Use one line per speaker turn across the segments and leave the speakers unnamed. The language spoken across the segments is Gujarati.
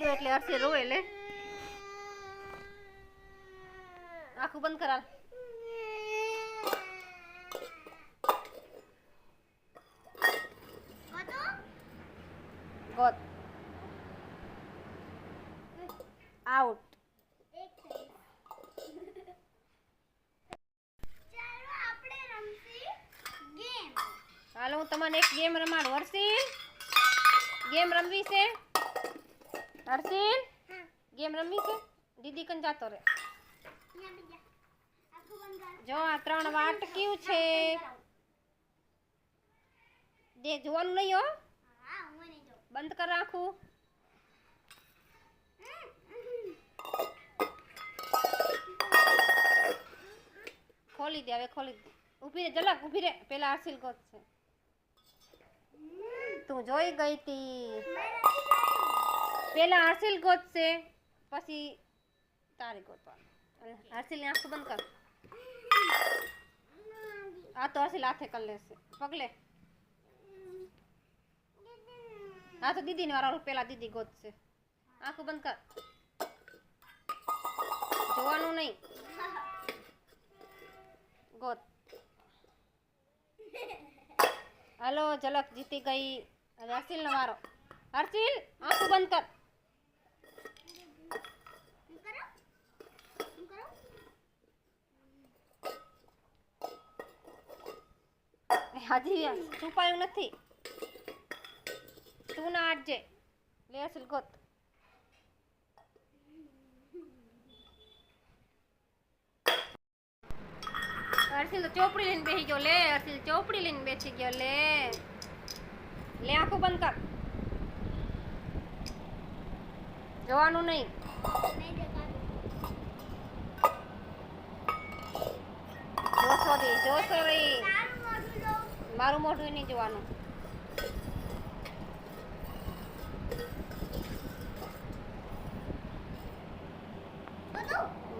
ગયો એટલે હર્ષે રોવે લે. આખું બંધ કરાલ. ગોત. આઉટ. હાલો હું તમને એક ગેમ રમાડું. હર્ષિલ ગેમ રમવી છે? હર્ષિલ
હા
ગેમ રમવી છે દીદી કન જાતો રે
અહીંયા બીજા આખું બંધ કર
જો આ ત્રણ વાટક્યું છે દે જોવાનું નહીં હો
હા હું નહીં જો
બંધ કર રાખું ખોલી દે હવે ખોલી દે ઊભી રે જરાક ઊભી રે પેલા હર્ષિલ ગોત છે તું જોઈ ગઈ તી પેલા હર્ષિલ ગોતશે પછી તારે ગોતવાનું. હર્ષિલની આંખ બંધ કર. આ તો હર્ષિલ હાથે કરી લેશે. પગલે આ તો દીદી ને વાળા પેલા દીદી ગોતશે આંખ બંધ કર. જોવાનું નહીં. ગોત. હાલો, ઝલક જીતી ગઈ. હવે હર્ષિલ નો વારો. હર્ષિલ, આંખું બંધ કર. હજી છુપાયું નથી તું ના આટજે લે હર્ષિલ ગોત હર્ષિલ તો ચોપડી લઈને બેસી ગયો લે હર્ષિલ ચોપડી લઈને બેસી ગયો લે લે આંખું બંધ કર જોવાનું નહીં
નહીં દેખાતું
જોશો રે જોશો રે
તારું મોઢું જો
મારું મોઢું નહીં જોવાનું.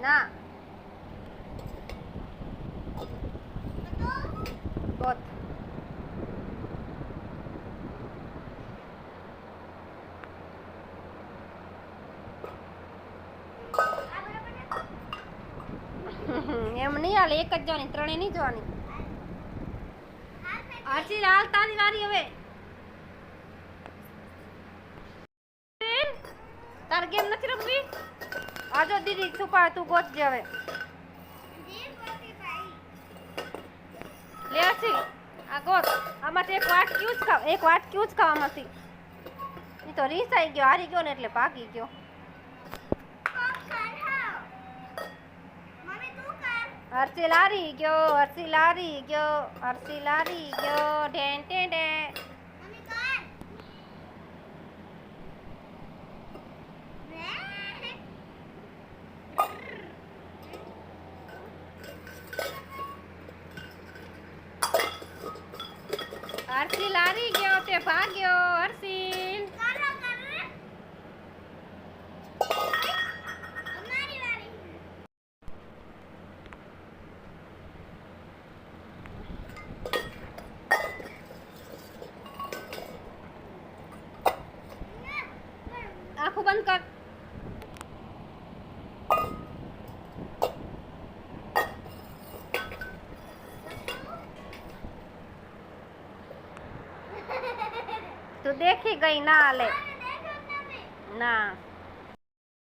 ના.
આ
એમ નહીં હાલે એક જ જવાની ત્રણેય નહીં જોવાની. આરસી હાલ તારી વારી હવે. તાર ગેમ નથી રમવી? આજો દીદી, તું ગોતજે હવે
જે હવે.
લે આરસી આ ગોત. આમાંથી એક વાટ ક્યુ જ ખાવ, એક વાટ ક્યુ જ ખાવ આમાંથી એ તો રીસ આવી ગયો, હારી ગયો ને એટલે ભાગી ગયો.
કર
હર્ષિલ હારી ગયો હર્ષિલ હારી ગયો હર્ષિલ હારી ગયો ઢેન ઢેન ઢેન
મમ્મી કર રે
હર્ષિલ હારી ગયો તે ભાગ્યો હર્ષિલ તું દેખી ગઈ ના હાલે ના.